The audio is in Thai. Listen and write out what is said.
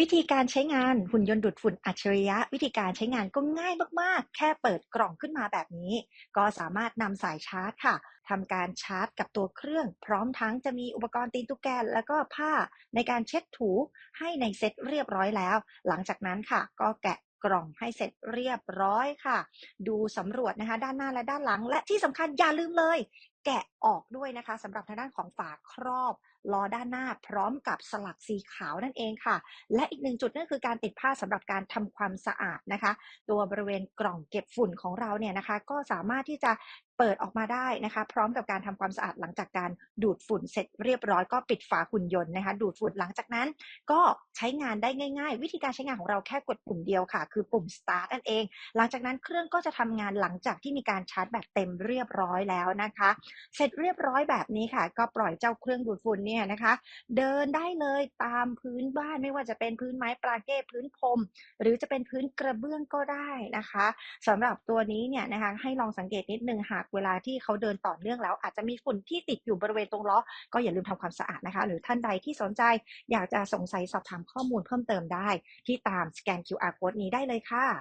วิธีการใช้งานหุ่นยนต์ดูดฝุ่นอัจฉริยะ วิธีการใช้งานก็ง่ายมากๆ แค่เปิดกล่องขึ้นมาแบบนี้ ก็สามารถนำสายชาร์จค่ะทำการชาร์จกับตัวเครื่อง พร้อมทั้งจะมีอุปกรณ์ตีนตุ๊กแกแล้วก็ผ้าในการเช็ดถูให้ในเซ็ตเรียบร้อยแล้ว หลังจากนั้นค่ะ ก็แกะกล่องให้เสร็จเรียบร้อยค่ะ ดูสำรวจนะคะ ด้านหน้าและด้านหลัง และที่สำคัญอย่าลืมเลย แกะออกด้วยนะคะสำหรับทางด้านของฝาครอบล้อด้านหน้าพร้อมกับสลักสีขาวนั่นเองค่ะ และอีกหนึ่งจุดนั่นคือการติดผ้าสำหรับการทำความสะอาดนะคะ ตัวบริเวณกล่องเก็บฝุ่นของเราเนี่ยนะคะ ก็สามารถที่จะ เปิดออกมาได้นะคะ พร้อมกับการทำความสะอาดหลังจากการดูดฝุ่นเสร็จเรียบร้อยก็ปิดฝาหุ่นยนต์นะคะ ดูดฝุ่นหลังจากนั้น ก็ใช้งานได้ง่าย ๆ วิธีการใช้งานของเราแค่กดปุ่มเดียวค่ะ คือปุ่ม start นั่นเอง หลังจากนั้นเครื่องก็จะทำงานหลังจากที่มีการชาร์จแบตเต็มเรียบร้อยแล้วนะคะ เสร็จเรียบร้อยแบบนี้ค่ะ ก็ปล่อยเจ้าเครื่องดูดฝุ่นเนี่ยนะคะ เดินได้เลยตามพื้นบ้านไม่ว่าจะเป็นพื้นไม้ปลาเก้พื้นพรมหรือจะเป็นพื้นกระเบื้องก็ได้นะคะสำหรับตัวนี้เนี่ยนะคะให้ลองสังเกตนิดนึงหากเวลาที่เขาเดินต่อเนื่องแล้ว อาจจะมีฝุ่นที่ติดอยู่บริเวณตรงล้อ ก็อย่าลืมทำความสะอาดนะคะ หรือท่านใดที่สนใจอยากจะสงสัยสอบถามข้อมูลเพิ่มเติมได้ ที่ตามสแกน QR code นี้ได้เลยค่ะ